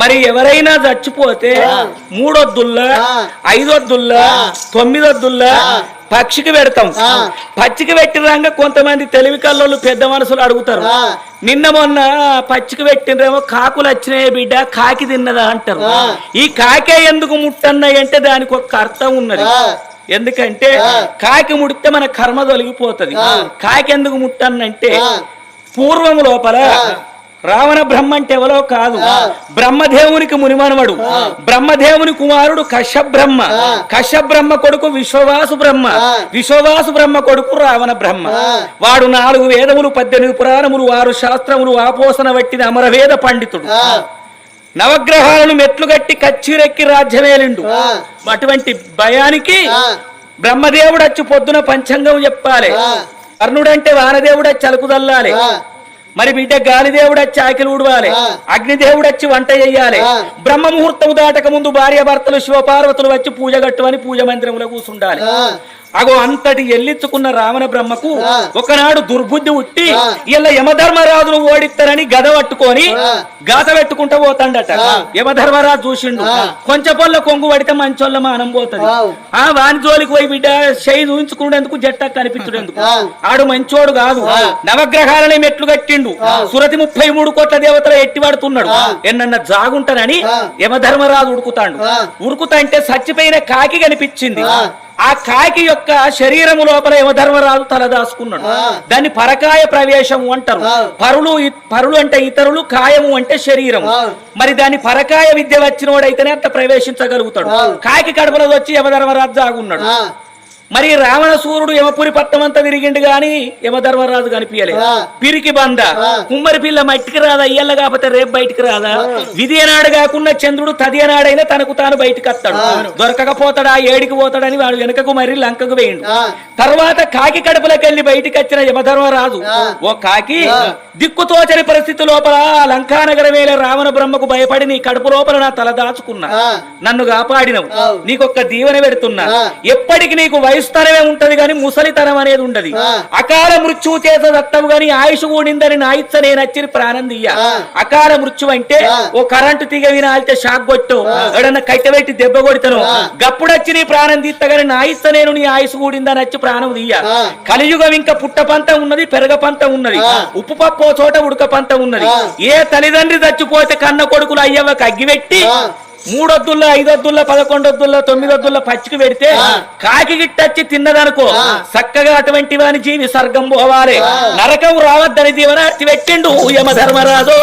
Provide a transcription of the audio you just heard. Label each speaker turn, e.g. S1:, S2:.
S1: మరి ఎవరైనా చచ్చిపోతే మూడొద్దుల్లా ఐదొద్దుల్లా తొమ్మిదొద్దుల్లా పక్షికి పెడతాం. పచ్చికి పెట్టినాక కొంతమంది తెలివి కల్లోళ్ళు పెద్ద మనసులు అడుగుతారు. నిన్న మొన్న పచ్చికి పెట్టినరేమో కాకులు వచ్చినాయి బిడ్డ కాకి తిన్నదా అంటారు. ఈ కాకే ఎందుకు ముట్టన్నాయి అంటే దానికి ఒక అర్థం ఉన్నది. ఎందుకంటే కాకి ముడితే మన కర్మ తొలగిపోతది. కాకి ఎందుకు ముట్టన్నంటే పూర్వం లోపల రావణ బ్రహ్మ అంటే ఎవరో కాదు. బ్రహ్మదేవునికి మునిమనవడు బ్రహ్మదేవుని కుమారుడు కశ్యప్ బ్రహ్మ కశ్యప్ బ్రహ్మ కొడుకు విశ్వవాసు బ్రహ్మ విశ్వవాసు బ్రహ్మ కొడుకు రావణ బ్రహ్మ. వాడు నాలుగు వేదములు పద్దెనిమిది పురాణములు ఆరు శాస్త్రములు ఆపోసన వట్టిన అమరవేద పండితుడు. నవగ్రహాలను మెట్లు కట్టి కచ్చిరెక్కి రాజ్యమేలిండు అటువంటి భయానికి బ్రహ్మదేవుడు వచ్చి పొద్దున పంచాంగం చెప్పాలి. కర్ణుడంటే వానదేవుడు వచ్చి అలుకుదల్లాలి. మరి బిడ్డ గాలిదేవుడు వచ్చి ఆకిలు ఊడవాలి. అగ్నిదేవుడు వచ్చి వంట చెయ్యాలి బ్రహ్మ ముహూర్తం దాటక ముందు భార్య భర్తలు శివపార్వతులు వచ్చి పూజ కట్టువని పూజ మందిరంలో కూర్చుండాలి అగో అంతటి ఎల్లించుకున్న రావణ బ్రహ్మకు ఒకనాడు దుర్బుద్ధి ఉట్టి ఇలా యమధర్మరాజును ఓడిస్తారని గద పట్టుకొని గాత పెట్టుకుంటూ పోతాడట. యమధర్మరాజు చూసిండు. కొంచెం పొల్ల కొంగు పడితే మంచోళ్ళ మానం పోతుంది. ఆ వాని జోలికి పోయి బిడ్డ చేయి చూయించుకునేందుకు జట్ట కనిపించుడేందుకు? ఆడు మంచోడు కాదు. నవగ్రహాలని మెట్లు కట్టిండు. సురతి ముప్పై మూడు కోట్ల దేవతలు ఎట్టి పడుతున్నాడు. ఎన్నన్న జాగుంటానని యమధర్మరాజు ఉడుకుతాడు ఉరుకుతా అంటే చచ్చిపోయిన కాకి కనిపించింది. ఆ కాకి యొక్క శరీరము లోపల యమధర్మరాజు తలదాసుకున్నాడు. దాన్ని పరకాయ ప్రవేశము అంటారు. పరులు పరులు అంటే ఇతరులు కాయము అంటే శరీరము. మరి దాని పరకాయ విద్య వచ్చినోడైతేనే అంత ప్రవేశించగలుగుతాడు. కాకి కడుపులో వచ్చి యమధర్మరాజు జాగున్నాడు మరి రావణసూరుడు యమపురి పట్టం అంతా తిరిగిండు గాని యమధర్మరాజు కనిపించలే పిరికి బంద. కుమ్మరి పిల్ల మట్టికి రాదా ఇయ్యల్ల కాకపోతే రేపు బయటికి రాదా? విధి నాడు కాకుండా చంద్రుడు తది నాడైనా తనకు తాను బయటికి వస్తాడు దొరకకపోతాడా ఏడికి పోతాడని వాడు వెనకకు మరి లంకకు వేయండు. తర్వాత కాకి కడుపులోకి వెళ్ళి బయటికి వచ్చిన యమధర్మరాజు ఓ కాకి దిక్కుతోచని పరిస్థితి లోపల లంకానగరం వేలే రావణ బ్రహ్మకు భయపడి నీ కడుపు లోపల నా తల దాచుకున్నా. నన్ను కాపాడినవు. నీకొక్క దీవెన పెడుతున్నా. ఎప్పటికి నీకు వయసుతనమే ఉంటది గాని ముసలితనం అనేది ఉండదు. అకాల మృత్యువు చేత దత్తవు గాని ఆయుష్ కూడిందని నా ఇచ్చ నేను వచ్చి ప్రాణం తీయ అకాల మృత్యు అంటే ఓ కరెంటు తీగ వినాలితే షాక్ కొట్టు ఎవడన్నా కట్టెబెట్టి దెబ్బ కొడతాను గప్పుడొచ్చి నీ ప్రాణం తీస్తా గాని నా ఇచ్చ నేను నీ ఆయుష్ కూడిందని వచ్చి ప్రాణం తీయ కలియుగం ఇంకా పుట్ట పంత ఉన్నది పెరగ పంత ఉన్నది. ఉప్పు పప్పు చోట ఉడక పంత ఉన్నది. ఏ తల్లిదండ్రి చచ్చిపోతే కన్న కొడుకులు అయ్యవ్వకు అగ్గిపెట్టి మూడొద్దుల్లో ఐదొద్దుల్లో పదకొండొద్దుల్లో తొమ్మిదొద్దుల్లో పచ్చికి పెడితే కాకి గిట్టచ్చి తిన్నదనుకో. చక్కగా అటువంటి వాని జీవి సర్గం పోవాలి. నరకం రావద్దని దీవన పెట్టిండు యమ ధర్మరాజు.